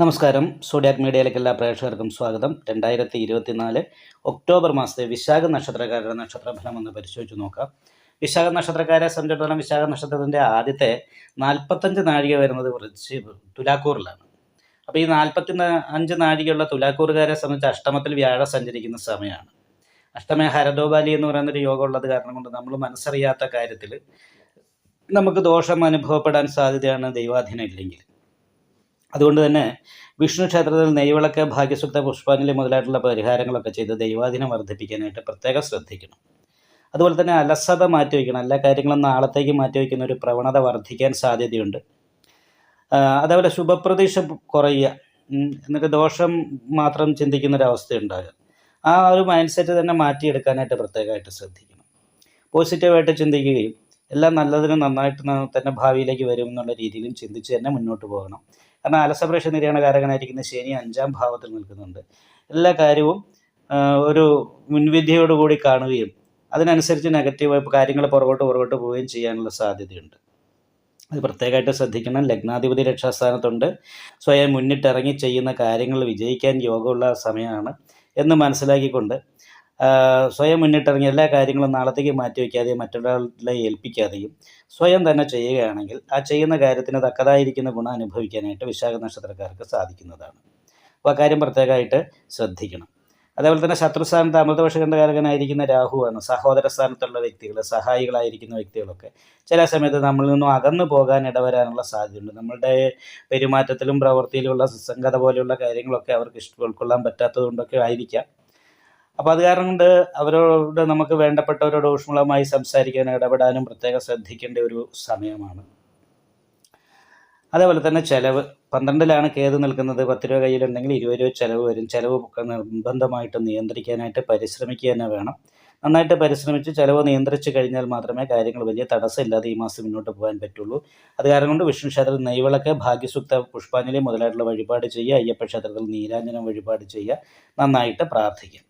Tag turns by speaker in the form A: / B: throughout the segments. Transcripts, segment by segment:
A: നമസ്കാരം. സോഡിയാക് മീഡിയയിലേക്ക് എല്ലാ പ്രേക്ഷകർക്കും സ്വാഗതം. രണ്ടായിരത്തി ഇരുപത്തിനാല് ഒക്ടോബർ മാസത്തെ വിശാഖ നക്ഷത്രക്കാരുടെ നക്ഷത്രഫലം ഒന്ന് പരിശോധിച്ച് നോക്കാം. വിശാഖ നക്ഷത്രക്കാരെ സംബന്ധിച്ചിടത്തോളം വിശാഖ നക്ഷത്രത്തിന്റെ ആദ്യത്തെ നാൽപ്പത്തഞ്ച് നാഴിക വരുന്നത് വൃശ്ചി തുലാക്കൂറിലാണ്. അപ്പോൾ ഈ നാൽപ്പത്തി അഞ്ച് നാഴികയുള്ള തുലാക്കൂറുകാരെ സംബന്ധിച്ച് അഷ്ടമത്തിൽ വ്യാഴം സഞ്ചരിക്കുന്ന സമയമാണ്. അഷ്ടമ ഹരദോബാലി എന്ന് പറയുന്നൊരു യോഗം ഉള്ളത് കാരണം കൊണ്ട് നമ്മൾ മനസ്സറിയാത്ത കാര്യത്തിൽ നമുക്ക് ദോഷം അനുഭവപ്പെടാൻ സാധ്യതയാണ് ദൈവാധീനം ഇല്ലെങ്കിൽ. അതുകൊണ്ട് തന്നെ വിഷ്ണു ക്ഷേത്രത്തിൽ നെയ്വിളക്ക് ഭാഗ്യസുക്ത പുഷ്പാഞ്ജലി മുതലായിട്ടുള്ള പരിഹാരങ്ങളൊക്കെ ചെയ്ത് ദൈവാധീനം വർദ്ധിപ്പിക്കാനായിട്ട് പ്രത്യേകം ശ്രദ്ധിക്കണം. അതുപോലെ തന്നെ അലസത മാറ്റി വയ്ക്കണം എല്ലാ കാര്യങ്ങളും നാളത്തേക്ക് മാറ്റി വയ്ക്കുന്ന ഒരു പ്രവണത വർദ്ധിക്കാൻ സാധ്യതയുണ്ട്. അതേപോലെ ശുഭപ്രതീക്ഷ കുറയുക. എന്നിട്ട് ദോഷം മാത്രം ചിന്തിക്കുന്ന ഒരു അവസ്ഥ ഉണ്ടാകുക ആ ഒരു മൈൻഡ് സെറ്റ് തന്നെ മാറ്റിയെടുക്കാനായിട്ട് പ്രത്യേകമായിട്ട് ശ്രദ്ധിക്കണം. പോസിറ്റീവായിട്ട് ചിന്തിക്കുകയും എല്ലാം നല്ലതിനും നന്നായിട്ട് തന്നെ ഭാവിയിലേക്ക് വരും എന്നുള്ള രീതിയിലും ചിന്തിച്ച് തന്നെ മുന്നോട്ട് പോകണം. കാരണം അലസപ്രേഷ നിര്യാണകാരകനായിരിക്കുന്ന ശനി അഞ്ചാം ഭാവത്തിൽ നിൽക്കുന്നുണ്ട്. എല്ലാ കാര്യവും ഒരു മുൻവിധിയോടുകൂടി കാണുകയും അതിനനുസരിച്ച് നെഗറ്റീവ് കാര്യങ്ങൾ പുറകോട്ട് പുറകോട്ട് പോവുകയും ചെയ്യാനുള്ള സാധ്യതയുണ്ട്. അത് പ്രത്യേകമായിട്ട് ശ്രദ്ധിക്കണം. ലഗ്നാധിപതി രക്ഷാസ്ഥാനത്തുണ്ട്. സ്വയം മുന്നിട്ടിറങ്ങി ചെയ്യുന്ന കാര്യങ്ങൾ വിജയിക്കാൻ യോഗമുള്ള സമയമാണ് എന്ന് മനസ്സിലാക്കിക്കൊണ്ട് സ്വയം മുന്നിട്ടിറങ്ങി എല്ലാ കാര്യങ്ങളും നാളത്തേക്ക് മാറ്റി വയ്ക്കാതെയും മറ്റൊരാളെ ഏൽപ്പിക്കാതെയും സ്വയം തന്നെ ചെയ്യുകയാണെങ്കിൽ ആ ചെയ്യുന്ന കാര്യത്തിന് തക്കതായിരിക്കുന്ന ഗുണം അനുഭവിക്കാനായിട്ട് വിശാഖ നക്ഷത്രക്കാർക്ക് സാധിക്കുന്നതാണ്. അപ്പോൾ ആ കാര്യം പ്രത്യേകമായിട്ട് ശ്രദ്ധിക്കണം. അതേപോലെ തന്നെ ശത്രുസ്ഥാനത്ത് അമൃതവർഷകണ്ഠകാരകനായിരിക്കുന്ന രാഹുവാണ്. സഹോദര സ്ഥാനത്തുള്ള വ്യക്തികൾ സഹായികളായിരിക്കുന്ന വ്യക്തികളൊക്കെ ചില സമയത്ത് നമ്മളിൽ നിന്നും അകന്നു പോകാൻ ഇടവരാനുള്ള സാധ്യതയുണ്ട്. നമ്മളുടെ പെരുമാറ്റത്തിലും പ്രവൃത്തിയിലുമുള്ള സുസംഗത പോലെയുള്ള കാര്യങ്ങളൊക്കെ അവർക്ക് ഇഷ്ടം ഉൾക്കൊള്ളാൻ പറ്റാത്തത് കൊണ്ടൊക്കെ ആയിരിക്കാം. അപ്പോൾ അത് കാരണം കൊണ്ട് അവരോട് നമുക്ക് വേണ്ടപ്പെട്ടവരോട് ഊഷ്മളമായി സംസാരിക്കാനും ഇടപെടാനും പ്രത്യേകം ശ്രദ്ധിക്കേണ്ട ഒരു സമയമാണ്. അതേപോലെ തന്നെ ചിലവ്. പന്ത്രണ്ടിലാണ് കേത് നിൽക്കുന്നത്. പത്ത് രൂപ കയ്യിലുണ്ടെങ്കിൽ ഇരുപത് രൂപ ചെലവ് വരും. ചെലവ് നിർബന്ധമായിട്ട് നിയന്ത്രിക്കാനായിട്ട് പരിശ്രമിക്കുക തന്നെ വേണം. നന്നായിട്ട് പരിശ്രമിച്ച് ചിലവ് നിയന്ത്രിച്ച് കഴിഞ്ഞാൽ മാത്രമേ കാര്യങ്ങൾ വലിയ തടസ്സമില്ലാതെ ഈ മാസം മുന്നോട്ട് പോകാൻ പറ്റുള്ളൂ. അത് കാരണം കൊണ്ട് വിഷ്ണു ക്ഷേത്രത്തിൽ നെയ്വിളക്ക് ഭാഗ്യസുക്ത പുഷ്പാഞ്ജലി മുതലായിട്ടുള്ള വഴിപാട് ചെയ്യുക. അയ്യപ്പ ക്ഷേത്രത്തിൽ നീരാഞ്ജനം വഴിപാട് ചെയ്യുക. നന്നായിട്ട് പ്രാർത്ഥിക്കുക.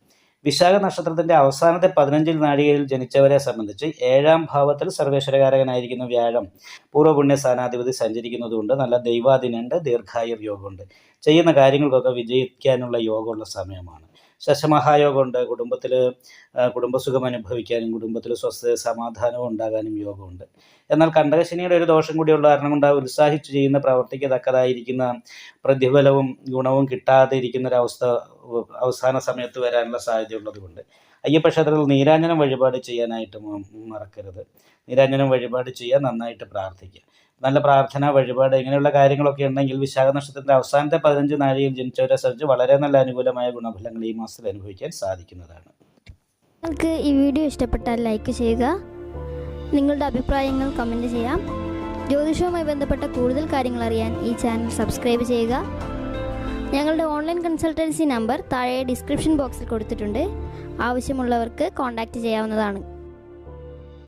A: വിശാഖ നക്ഷത്രത്തിന്റെ അവസാനത്തെ പതിനഞ്ചിൽ നാഴികയിൽ ജനിച്ചവരെ സംബന്ധിച്ച് ഏഴാം ഭാവത്തിൽ സർവേശ്വരകാരകനായിരിക്കുന്ന വ്യാഴം. പൂർവപുണ്യ സ്ഥാനാധിപതി സഞ്ചരിക്കുന്നതുകൊണ്ട് നല്ല ദൈവാധീനമുണ്ട്. ദീർഘായുർ യോഗമുണ്ട് ചെയ്യുന്ന കാര്യങ്ങൾക്കൊക്കെ വിജയിക്കാനുള്ള യോഗമുള്ള സമയമാണ്. ശശമഹായോഗമുണ്ട്. കുടുംബത്തിൽ കുടുംബസുഖം അനുഭവിക്കാനും കുടുംബത്തിൽ സ്വസ്ഥ സമാധാനവും ഉണ്ടാകാനും യോഗമുണ്ട്. എന്നാൽ കണ്ടകശനിയുടെ ഒരു ദോഷം കൂടിയുള്ള കാരണം കൊണ്ട് ഉത്സാഹിച്ചു ചെയ്യുന്ന പ്രവർത്തിക്ക് തക്കതായിരിക്കുന്ന പ്രതിഫലവും ഗുണവും കിട്ടാതെ ഇരിക്കുന്ന ഒരു അവസ്ഥ ഉ- അവസാന സമയത്ത് വരാനുള്ള സാധ്യത കൊണ്ട് അയ്യപ്പക്ഷേത്രത്തിൽ നീരാഞ്ജനം വഴിപാട് ചെയ്യാനായിട്ട് മറക്കരുത്. നീരാഞ്ജനം വഴിപാട് ചെയ്യാൻ നന്നായിട്ട് പ്രാർത്ഥിക്കുക. നല്ല പ്രാർത്ഥന വഴിപാട് ഇങ്ങനെയുള്ള കാര്യങ്ങളൊക്കെ ഉണ്ടെങ്കിൽ വിശാഖ നക്ഷത്രത്തിന്റെ അവസാനത്തെ പതിനഞ്ച് നാഴികയിൽ ജനിച്ചവരെ സംബന്ധിച്ച് വളരെ നല്ല അനുകൂലമായ ഗുണഫലങ്ങൾ ഈ മാസത്തിൽ അനുഭവിക്കാൻ സാധിക്കുന്നതാണ്.
B: നിങ്ങൾക്ക് ഈ വീഡിയോ ഇഷ്ടപ്പെട്ടാൽ ലൈക്ക് ചെയ്യുക. നിങ്ങളുടെ അഭിപ്രായങ്ങൾ കമന്റ് ചെയ്യാം. ജ്യോതിഷവുമായി ബന്ധപ്പെട്ട കൂടുതൽ കാര്യങ്ങൾ അറിയാൻ ഈ ചാനൽ സബ്സ്ക്രൈബ് ചെയ്യുക. ഞങ്ങളുടെ ഓൺലൈൻ കൺസൾട്ടൻസി നമ്പർ താഴെ ഡിസ്ക്രിപ്ഷൻ ബോക്സിൽ കൊടുത്തിട്ടുണ്ട്. ആവശ്യമുള്ളവർക്ക് കോൺടാക്റ്റ് ചെയ്യാവുന്നതാണ്.